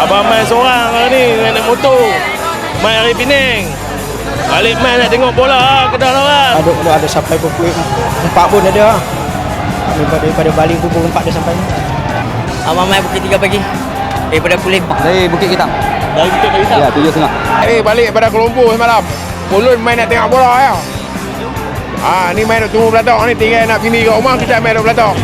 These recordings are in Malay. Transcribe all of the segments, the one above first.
Abang main seorang hari ni naik motor. Main hari Penang. Balik main nak tengok bola ah, kedah orang. ada ada, ada sampai pukul empat pun ada daripada, daripada Bali pukul empat dia sampai Abang main pukul 3 pagi Daripada Kulim Dari Bukit Kitam. Dari kita kita. Ya, tujuh setengah. Ni balik pada Lumpur semalam. Ulun main nak tengok bola ya. Ah, ni main nak tunggu belatok ni tinggal nak pergi kat rumah kita main nak belatok.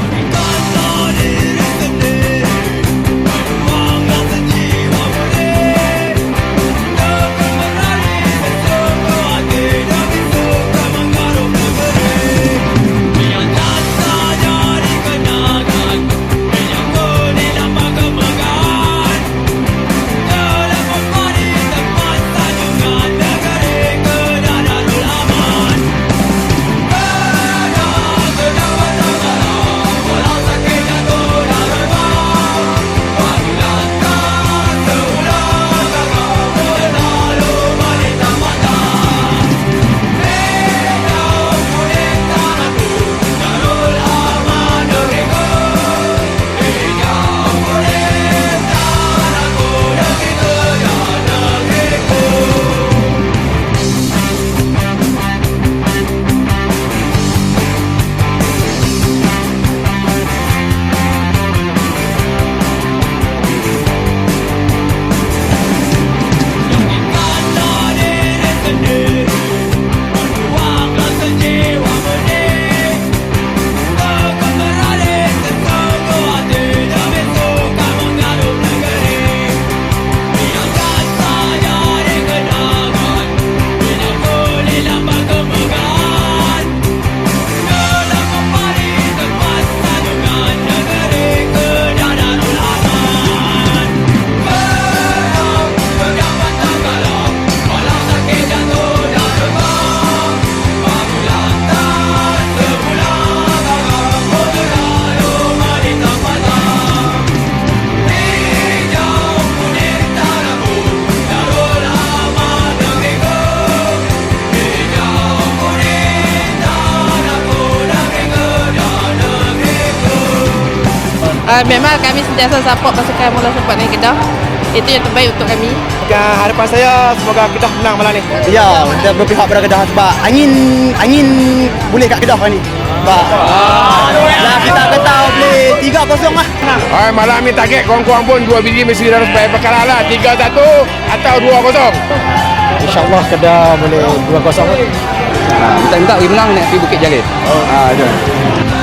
Uh, memang kami sentiasa support pasukan Mula Sepak Negeri Kedah. Itu yang terbaik untuk kami. Dan harapan saya semoga Kedah menang malam ni Ya, kita berpihak pada Kedah sebab angin angin boleh kat Kedah ni. Sebab lah kita kata boleh 3-0 lah. Ah, malam ni target korang-korang pun dua biji mesti dah supaya berkalah lah. 3-1 atau 2-0. InsyaAllah Kedah boleh 2-0 Ha, minta minta pergi menang nak pergi Bukit Jalil. Oh. Ha, jom.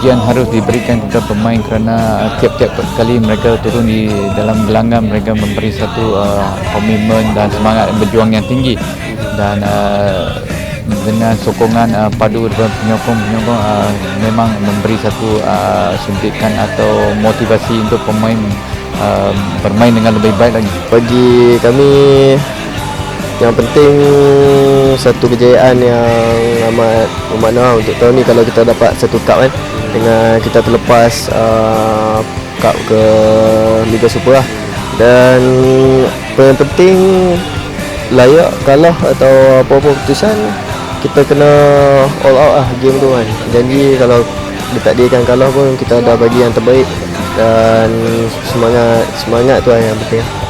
Ujian harus diberikan kepada pemain kerana uh, tiap-tiap kali mereka turun di dalam gelanggang mereka memberi satu uh, komitmen dan semangat berjuang yang tinggi dan uh, dengan sokongan uh, padu daripada penyokong-penyokong uh, memang memberi satu uh, suntikan atau motivasi untuk pemain uh, bermain dengan lebih baik lagi. bagi kami yang penting satu kejayaan yang amat bermakna untuk tahun ni kalau kita dapat satu cup kan dengan kita terlepas uh, cup ke Liga Super lah. Dan yang penting layak kalah atau apa-apa keputusan kita kena all out lah game tu kan. Janji kalau ditakdirkan kalah pun kita dah bagi yang terbaik. Dan semangat semangat tu lah yang penting